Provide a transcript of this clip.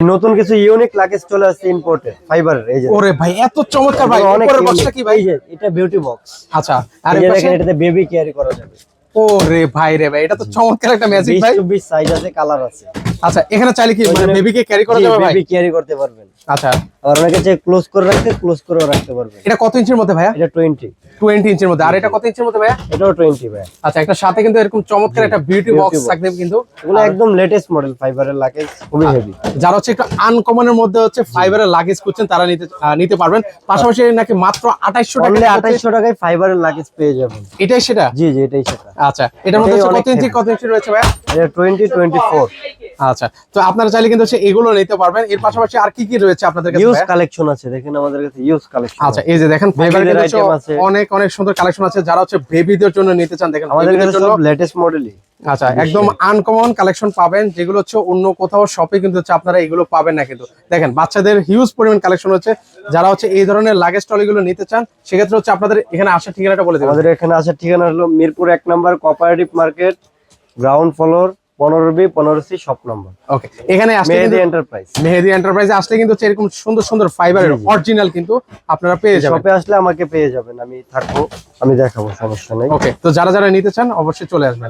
নতুন কিছু unique luggage চলে আসছে ইম্পোর্টেড ফাইবার এই যে। ওরে ভাই এত চমৎকার ভাই উপরের বক্সটা কি ভাই? এটা বিউটি বক্স আচ্ছা আর এর দেখেন এটাতে বেবি ক্যারি করা যাবে। ওরে ভাই রে ভাই এটা তো চমৎকার একটা ম্যাজিক ভাই। 24 সাইজ আছে কালার আছে। আচ্ছা এখানে চাইলে কি মানে বেবিকে ক্যারি করা যাবে ভাই? বেবি ক্যারি করতে পারবেন। আচ্ছা। আর অনেকে চাই ক্লোজ করে রাখতে ক্লোজ করে রাখতে পারবেন। এটা কত ইঞ্চির মধ্যে ভাইয়া? এটা 20 টোয়েন্টি ইঞ্চির মধ্যে। আর এটা কত ইঞ্চির মধ্যে ভাইয়া? এটাও 20 ভাই। আচ্ছা একটা সাথে কিন্তু এরকম চমৎকার একটা বিউটি বক্স থাকবে কিন্তু। এগুলো একদম লেটেস্ট মডেল ফাইবারের লাগেজ খুবই হেভি যারা হচ্ছে একটু আনকমনের মধ্যে হচ্ছে ফাইবারের লাগেজ করছেন তারা নিতে নিতে পারবেন। পাশাপাশি নাকি মাত্র আঠাইশশো অনলি টাকা 2800 টাকায় ফাইবারের লাগেজ পেয়ে যাবেন। এটাই সেটা? জি জি এটাই সেটা। আচ্ছা এটার মধ্যে কত ইঞ্চি কত ইঞ্চি রয়েছে ভাইয়া? এটা 20 24 আচ্ছা তো আপনারা চাইলে কিন্তু হচ্ছে এগুলো নিতে পারবেন। এর পাশাপাশি আর কি কি রয়েছে আপনাদের কাছে ইউজ কালেকশন আছে দেখেন আমাদের কাছে ইউজ কালেকশন আচ্ছা এই যে দেখেন ফাইবার আছে। অনেক অনেক সুন্দর কালেকশন আছে যারা হচ্ছে বেবিদের জন্য নিতে চান দেখেন আমাদের কাছে সব লেটেস্ট মডেলই আচ্ছা একদম আনকমন কালেকশন পাবেন যেগুলো হচ্ছে অন্য কোথাও শপে কিন্তু হচ্ছে আপনারা এগুলো পাবেন না কিন্তু। দেখেন বাচ্চাদের হিউজ পরিমাণ কালেকশন হচ্ছে যারা হচ্ছে এই ধরনের লাগেজ টলিগুলো নিতে চান সেক্ষেত্রে হচ্ছে আপনাদের এখানে আসার ঠিকানাটা বলে দেবেন। আমাদের এখানে আসার ঠিকানা হলো মিরপুর এক নম্বর কোঅপারেটিভ মার্কেট গ্রাউন্ড ফ্লোর পনেরো বি পনেরো সি সব নম্বর ওকে এখানে আসলে মেহেদি এন্টারপ্রাইজ মেহেদি এন্টারপ্রাইজে আসলে কিন্তু এরকম সুন্দর সুন্দর ফাইবারের। অরিজিনাল কিন্তু আপনারা পেয়ে যাবেন। শপে আসলে আমাকে পেয়ে যাবেন আমি থাকব আমি দেখাবো সমস্যা নেই। ওকে তো যারা যারা নিতে চান অবশ্যই চলে আসবেন।